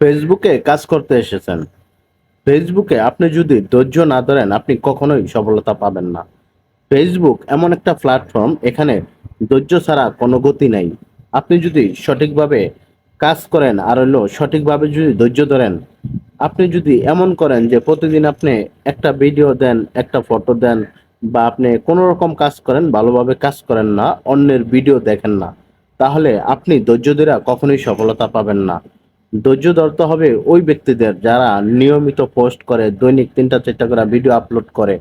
ফেসবুকে কাজ করতে এসেছেন। ফেসবুকে আপনি যদি ধৈর্য না ধরেন, আপনি কখনোই সফলতা পাবেন না। ফেসবুক এমন একটা প্ল্যাটফর্ম এখানে ধৈর্য ছাড়া কোনো গতি নেই। আপনি যদি সঠিকভাবে কাজ করেন আর হলো সঠিকভাবে যদি ধৈর্য ধরেন, আপনি যদি এমন করেন যে প্রতিদিন আপনি একটা ভিডিও দেন, একটা ফটো দেন, বা আপনি কোনো রকম কাজ করেন, ভালোভাবে কাজ করেন না, অন্যের ভিডিও দেখেন না, তাহলে আপনি ধৈর্য ধরে কখনোই সফলতা পাবেন না। ধৈর্য ধরতে হবে ওই ব্যক্তিদের যারা নিয়মিত পোস্ট করে, দৈনিক তিনটা চারটা করে ভিডিও আপলোড করে,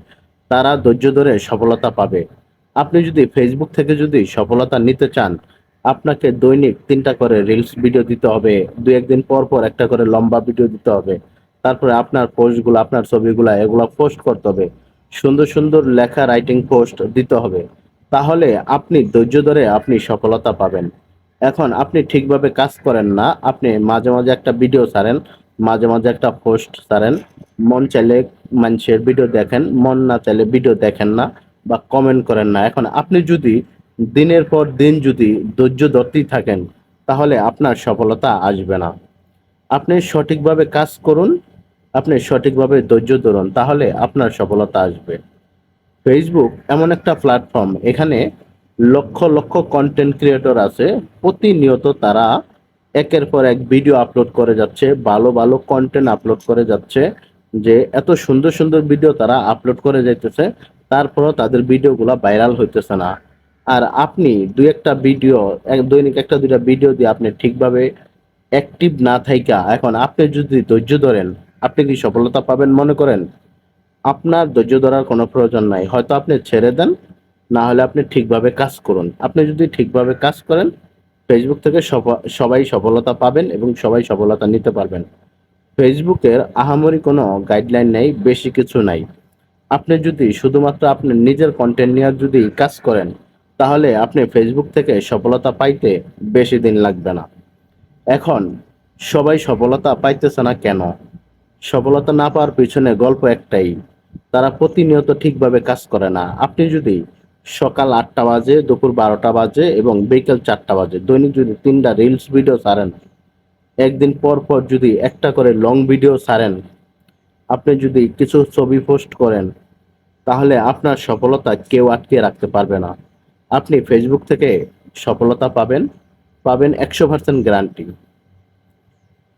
তারা ধৈর্য ধরে সফলতা পাবে। আপনি যদি ফেসবুক থেকে যদি সফলতা নিতে চান, আপনাকে দৈনিক তিনটা করে রিলস ভিডিও দিতে হবে, দু একদিন পর পর একটা করে লম্বা ভিডিও দিতে হবে। তারপরে আপনার পোস্টগুলো আপনার ছবিগুলো, এগুলো পোস্ট করতে হবে। সুন্দর সুন্দর লেখা রাইটিং পোস্ট দিতে হবে। তাহলে আপনি ধৈর্য ধরে আপনি সফলতা পাবেন। এখন আপনি ঠিকভাবে কাজ করেন না, আপনি মাঝে মাঝে একটা ভিডিও ছাড়েন, মাঝে মাঝে একটা পোস্ট ছাড়েন, মন চাইলে মানুষের ভিডিও দেখেন, মন না চাইলে ভিডিও দেখেন না বা কমেন্ট করেন না। এখন আপনি যদি দিনের পর দিন যদি ধৈর্য ধরতেই থাকেন, তাহলে আপনার সফলতা আসবে না। আপনি সঠিকভাবে কাজ করুন, আপনি সঠিকভাবে ধৈর্য ধরুন, তাহলে আপনার সফলতা আসবে। ফেসবুক এমন একটা প্ল্যাটফর্ম এখানে লক্ষ লক্ষ কন্টেন্ট ক্রিয়েটর আছে। প্রতিনিয়ত তারা একের পর এক ভিডিও আপলোড করে যাচ্ছে, ভালো ভালো কন্টেন্ট আপলোড করে যাচ্ছে, যে এত সুন্দর সুন্দর ভিডিও তারা আপলোড করে যাইতেছে তারপরও তাদের ভিডিওগুলো ভাইরাল হইতেছে না। আর আপনি দুই একটা ভিডিও দৈনিক একটা দুইটা ভিডিও দিয়ে আপনি ঠিকভাবে অ্যাক্টিভ না থাইকা, এখন আপনি যদি ধৈর্য ধরেন, আপনি কি সফলতা পাবেন মনে করেন? আপনার ধৈর্য ধরার কোনো প্রয়োজন নাই। হয়তো আপনি ছেড়ে দেন না হলে আপনি ঠিকভাবে কাজ করুন। আপনি যদি ঠিকভাবে কাজ করেন ফেসবুক থেকে সবাই সফলতা পাবেন এবং সবাই সফলতা নিতে পারবেন। ফেসবুকের আহামরি কোনো গাইডলাইন নেই, বেশি কিছু নাই। আপনি যদি শুধুমাত্র আপনি নিজের কন্টেন্ট নিয়ে যদি কাজ করেন, তাহলে আপনি ফেসবুক থেকে সফলতা পাইতে বেশি দিন লাগবে না। এখন, সবাই সফলতা পাইতেছে না কেন? সফলতা না পাওয়ার পিছনে গল্প একটাই, তারা প্রতিনিয়ত ঠিকভাবে কাজ করে না। আপনি যদি সকাল আটটা বাজে, দুপুর বারোটা বাজে এবং বিকেল চারটা বাজে। দৈনিক যদি তিনটা রিলস ভিডিও ছাড়েন, একদিন পর পর যদি একটা করে লং ভিডিও ছাড়েন, আপনি যদি কিছু ছবি পোস্ট করেন, তাহলে আপনার সফলতা কেউ আটকে রাখতে পারবে না। আপনি ফেসবুক থেকে সফলতা পাবেন পাবেন একশো পার্সেন্ট গ্যারান্টি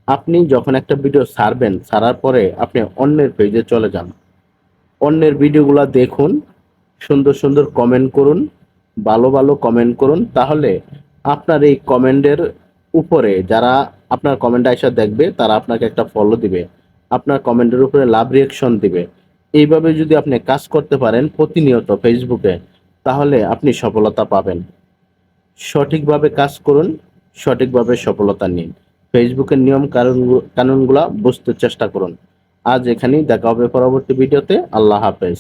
আপনি যখন একটা ভিডিও ছাড়বেন, ছাড়ার পরে আপনি অন্যের পেজে চলে যান। অন্যের ভিডিওগুলো দেখুন সুন্দর সুন্দর কমেন্ট করুন, ভালো ভালো কমেন্ট করুন। তাহলে আপনার এই কমেন্টের উপরে যারা আপনার কমেন্ট আইসা দেখবে, তারা আপনাকে একটা ফলো দিবে। আপনার কমেন্টের উপরে লাভ রিয়াকশন দিবে। এইভাবে যদি আপনি কাজ করতে পারেন প্রতিনিয়ত ফেসবুকে তাহলে আপনি সফলতা পাবেন। সঠিকভাবে কাজ করুন, সঠিকভাবে সফলতা নিন। ফেসবুকের নিয়ম কানুন কানুনগুলা বুঝতে চেষ্টা করুন। আজ এখানেই দেখা হবে পরবর্তী ভিডিওতে আল্লাহ হাফেজ।